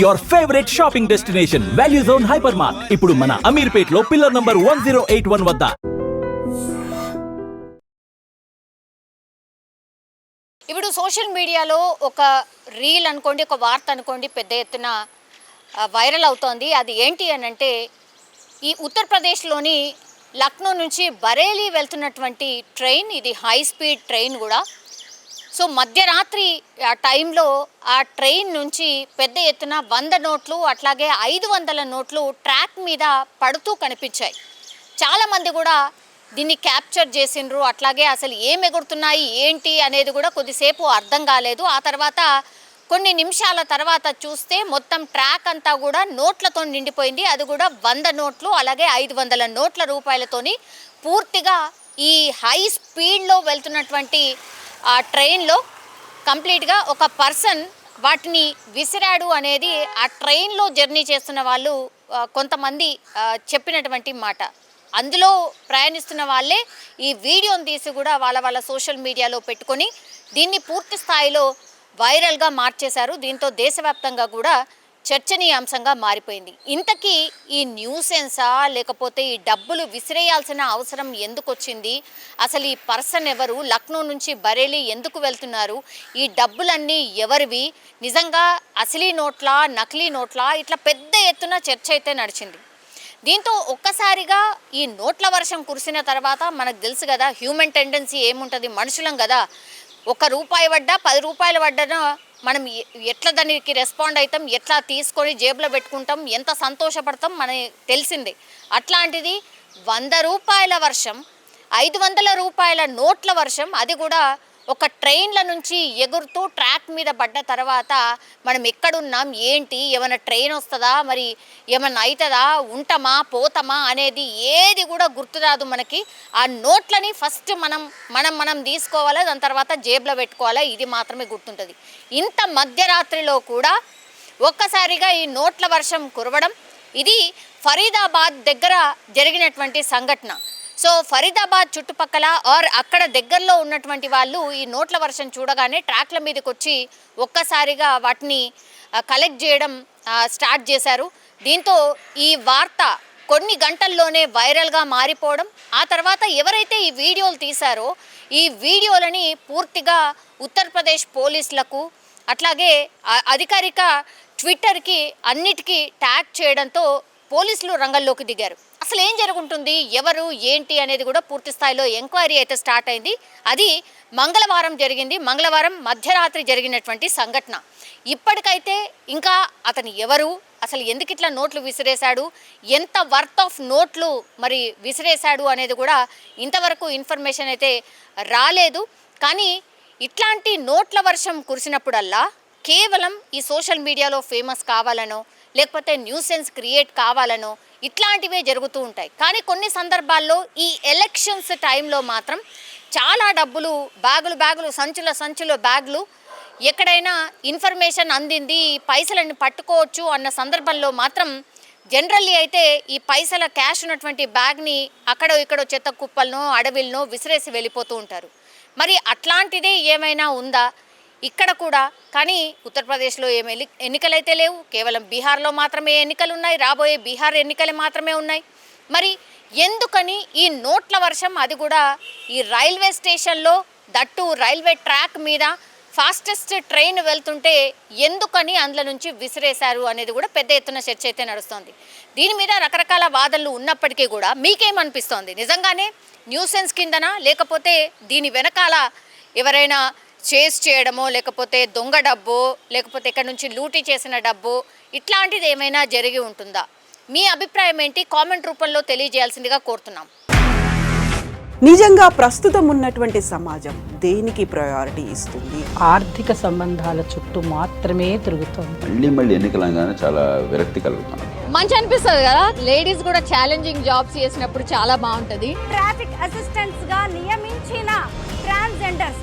Your favourite shopping destination value zone hyper mart ఇప్పుడు మన అమీర్పేట్లో pillar number one zero eight one వద్ద. ఇప్పుడు social మీడియాలో ఒక రీల్ అనుకోండి ఒక వార్త అనుకోండి పెద్ద ఎత్తున వైరల్ అవుతోంది. అది ఏంటి అని అంటే ఈ ఉత్తరప్రదేశ్లోని లక్నో నుంచి బరేలీ వెళ్తున్నటువంటి ట్రైన్ ఇది హై స్పీడ్ ట్రైన్ కూడా. సో మధ్యరాత్రి ఆ టైంలో ఆ ట్రైన్ నుంచి పెద్ద ఎత్తున వంద నోట్లు అట్లాగే ఐదు వందల నోట్లు ట్రాక్ మీద పడుతూ కనిపించాయి. చాలామంది కూడా దీన్ని క్యాప్చర్ చేసిండ్రు అట్లాగే అసలు ఏం ఎగురుతున్నాయి ఏంటి అనేది కూడా కొద్దిసేపు అర్థం కాలేదు. ఆ తర్వాత కొన్ని నిమిషాల తర్వాత చూస్తే మొత్తం ట్రాక్ అంతా కూడా నోట్లతో నిండిపోయింది. అది కూడా వంద నోట్లు అలాగే ఐదు వందల నోట్ల రూపాయలతోని పూర్తిగా ఈ హై స్పీడ్లో వెళ్తున్నటువంటి ఆ ట్రైన్లో కంప్లీట్గా ఒక పర్సన్ వాటిని విసిరాడు అనేది ఆ ట్రైన్లో జర్నీ చేస్తున్న వాళ్ళు కొంతమంది చెప్పినటువంటి మాట. అందులో ప్రయాణిస్తున్న వాళ్ళే ఈ వీడియోని తీసి కూడా వాళ్ళ వాళ్ళ సోషల్ మీడియాలో పెట్టుకొని దీన్ని పూర్తి స్థాయిలో వైరల్గా మార్చేశారు. దీంతో దేశవ్యాప్తంగా కూడా చర్చనీయాంశంగా మారిపోయింది. ఇంతకీ ఈ న్యూసెన్సా లేకపోతే ఈ డబ్బులు విసిరేయాల్సిన అవసరం ఎందుకు వచ్చింది అసలు ఈ పర్సన్ ఎవరు? లక్నో నుంచి బరేలీ ఎందుకు వెళ్తున్నారు? ఈ డబ్బులన్నీ ఎవరివి? నిజంగా అసలీ నోట్లా నకిలీ నోట్లా? ఇట్లా పెద్ద ఎత్తున చర్చ అయితే నడిచింది. దీంతో ఒక్కసారిగా ఈ నోట్ల వర్షం కురిసిన తర్వాత మనకు తెలుసు కదా హ్యూమన్ టెండెన్సీ ఏముంటుంది? మనుషులం కదా. ఒక రూపాయి పడ్డా పది రూపాయలు పడ్డా మనం ఎట్లా దానికి రెస్పాండ్ అవుతాం ఎట్లా తీసుకొని జేబులో పెట్టుకుంటాం ఎంత సంతోషపడతాం మనకి తెలిసిందే. అట్లాంటిది వంద రూపాయల వర్షం ఐదు వందల రూపాయల నోట్ల వర్షం అది కూడా ఒక ట్రైన్ల నుంచి ఎగురుతూ ట్రాక్ మీద పడ్డ తర్వాత మనం ఎక్కడున్నాం ఏంటి ఏమైనా ట్రైన్ వస్తుందా మరి ఏమైనా అవుతుందా ఉంటామా పోతామా అనేది ఏది కూడా గుర్తురాదు మనకి. ఆ నోట్లని ఫస్ట్ మనం మనం మనం తీసుకోవాలి దాని తర్వాత జేబులో పెట్టుకోవాలి ఇది మాత్రమే గుర్తుంటుంది. ఇంత మధ్యరాత్రిలో కూడా ఒక్కసారిగా ఈ నోట్ల వర్షం కురవడం ఇది ఫరీదాబాద్ దగ్గర జరిగినటువంటి సంఘటన. సో ఫరీదాబాద్ చుట్టుపక్కల ఆర్ అక్కడ దగ్గరలో ఉన్నటువంటి వాళ్ళు ఈ నోట్ల వర్షం చూడగానే ట్రాక్ల మీదకి వచ్చి ఒక్కసారిగా వాటిని కలెక్ట్ చేయడం స్టార్ట్ చేశారు. దీంతో ఈ వార్త కొన్ని గంటల్లోనే వైరల్గా మారిపోవడం ఆ తర్వాత ఎవరైతే ఈ వీడియోలు తీశారో ఈ వీడియోలని పూర్తిగా ఉత్తరప్రదేశ్ పోలీసులకు అట్లాగే అధికారిక ట్విట్టర్కి అన్నిటికీ ట్యాగ్ చేయడంతో పోలీసులు రంగంలోకి దిగారు. అసలు ఏం జరుగుంటుంది? ఎవరు? ఏంటి? అనేది కూడా పూర్తి స్థాయిలో ఎంక్వైరీ అయితే స్టార్ట్ అయింది. అది మంగళవారం జరిగింది. మంగళవారం మధ్యరాత్రి జరిగినటువంటి సంఘటన. ఇప్పటికైతే ఇంకా అతను ఎవరు? అసలు ఎందుకు ఇట్లా నోట్లు విసిరేశాడు? ఎంత వర్త్ ఆఫ్ నోట్లు మరి విసిరేశాడు అనేది కూడా ఇంతవరకు ఇన్ఫర్మేషన్ అయితే రాలేదు. కానీ ఇట్లాంటి నోట్ల వర్షం కురిసినప్పుడల్లా కేవలం ఈ సోషల్ మీడియాలో ఫేమస్ కావాలనో లేకపోతే న్యూసెన్స్ క్రియేట్ కావాలనో ఇట్లాంటివే జరుగుతూ ఉంటాయి. కానీ కొన్ని సందర్భాల్లో ఈ ఎలక్షన్స్ టైంలో మాత్రం చాలా డబ్బులు బ్యాగులు బ్యాగులు సంచుల సంచుల బ్యాగులు ఎక్కడైనా ఇన్ఫర్మేషన్ అందింది ఈ పైసలను పట్టుకోవచ్చు అన్న సందర్భంలో మాత్రం జనరల్లీ అయితే ఈ పైసల క్యాష్ ఉన్నటువంటి బ్యాగ్ని అక్కడో ఇక్కడో చెత్త కుప్పలనో అడవిలనో విసిరేసి వెళ్ళిపోతూ ఉంటారు. మరి అట్లాంటిదే ఏమైనా ఉందా? ఇక్కడ కూడా కానీ ఉత్తరప్రదేశ్లో ఏమి ఎన్నికలైతే లేవు కేవలం బీహార్లో మాత్రమే ఎన్నికలు ఉన్నాయి రాబోయే బీహార్ ఎన్నికలు మాత్రమే ఉన్నాయి. మరి ఎందుకని ఈ నోట్ల వర్షం అది కూడా ఈ రైల్వే స్టేషన్లో దట్టు రైల్వే ట్రాక్ మీద ఫాస్టెస్ట్ ట్రైన్ వెళ్తుంటే ఎందుకని అందులో నుంచి విసిరేశారు అనేది కూడా పెద్ద ఎత్తున చర్చ అయితే నడుస్తోంది. దీని మీద రకరకాల వాదనలు ఉన్నప్పటికీ కూడా మీకేమనిపిస్తోంది? నిజంగానే న్యూసెన్స్ కిందనా? లేకపోతే దీని వెనకాల ఎవరైనా చేస్ చేయడమో లేకపోతే దొంగ డబ్బో లేకపోతే ఇక్కడ నుంచి లూటీ చేసిన డబ్బో ఇట్లాంటిది ఏమైనా జరిగి ఉంటుందా? మీ అభిప్రాయం ఏంటి? కామెంట్ రూపంలో తెలియజేయాల్సిందిగా కోరుతున్నాం. నిజంగా ప్రస్తుతం ఉన్నటువంటి సమాజం దేనికి ప్రయారిటీ ఇస్తుంది? ఆర్థిక సంబంధాల చుట్టూ మాత్రమే తిరుగుతోంది. మళ్ళీ మళ్ళీ ఎన్నికలంగానే చాలా విరక్తి కలుగుతాం మంచి అనిపిస్తుంది కదా? లేడీస్ కూడా ఛాలెంజింగ్ జాబ్స్ చేసినప్పుడు చాలా బాగుంటుంది. ట్రాఫిక్ అసిస్టెంట్స్గా నియమించిన ట్రాన్స్జెండర్స్